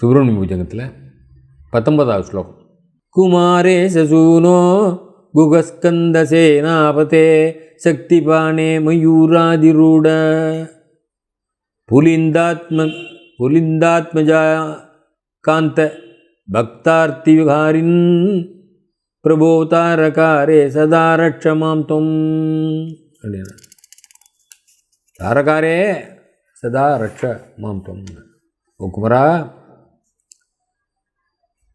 சுப்பிரமணிய பூஜகத்தில் பத்தொன்பதாவது ஸ்லோகம். குமாரே சசூனோ குகஸ்கந்த சேனாபதே சக்திபானே மயூராதிரூட. புலிந்தாத்ம புலிந்தாத்மஜா காந்த பக்தார்த்திவிகாரின் பிரபோ தாரகாரே சதா ரட்சமாம் தொம். அப்படின்னா தாரகாரே சதா ரட்ச மாம் தொம். ஓ குமரா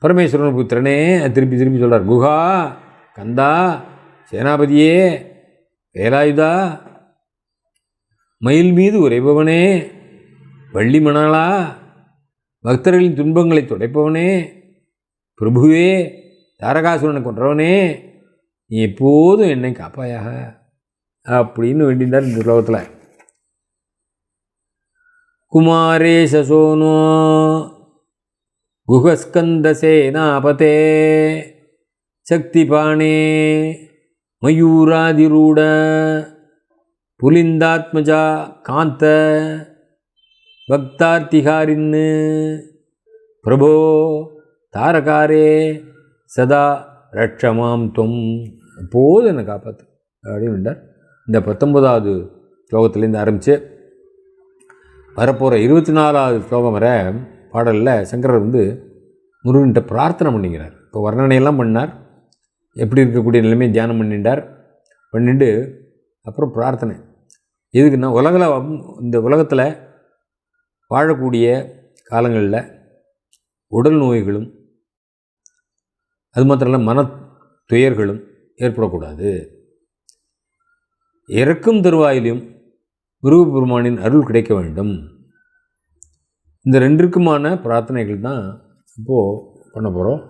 பரமேஸ்வரன் புத்திரனே திருப்பி திருப்பி சொல்கிறார் குஹா கந்தா சேனாபதியே வேலாயுதா மயில் மீது உரைபவனே வள்ளி மணாளா பக்தர்களின் துன்பங்களை துடைப்பவனே பிரபுவே தாரகாசுரனை கொன்றவனே நீ எப்போதும் என்னை காப்பாயாக அப்படின்னு வேண்டியிருந்தார் இந்த ஸ்லோகத்தில் குமாரே சசோனோ குகஸ்கந்தசேனாபதே சக்திபாணே மயூராதிரூட புலிந்தாத்மஜா காந்த பக்தார்த்திகாரின்னு பிரபோ தாரகாரே சதா ரட்சமாம் தொம் எப்போது என்னை காப்பாற்று அப்படின்னு இந்த பத்தொன்பதாவது ஸ்லோகத்துலேருந்து ஆரம்பித்து வரப்போகிற இருபத்தி நாலாவது ஸ்லோகம் வரை பாடலில் சங்கரர் வந்து முருகன்கிட்ட பிரார்த்தனை பண்ணிக்கிறார். இப்போ வர்ணனையெல்லாம் பண்ணார். எப்படி இருக்கக்கூடிய நிலைமையை தியானம் பண்ணிட்டார். பண்ணிட்டு அப்புறம் பிரார்த்தனை. எதுக்குன்னா உலகில் இந்த உலகத்தில் வாழக்கூடிய காலங்களில் உடல் நோய்களும் அது மாத்திரம் இல்லை மன துயர்களும் ஏற்படக்கூடாது. இறக்கும் தருவாயிலும் முருகப்பெருமானின் அருள் கிடைக்க வேண்டும். இந்த ரெண்டிற்குமான பிரார்த்தனைகள் தான் இப்போது பண்ண போகிறோம்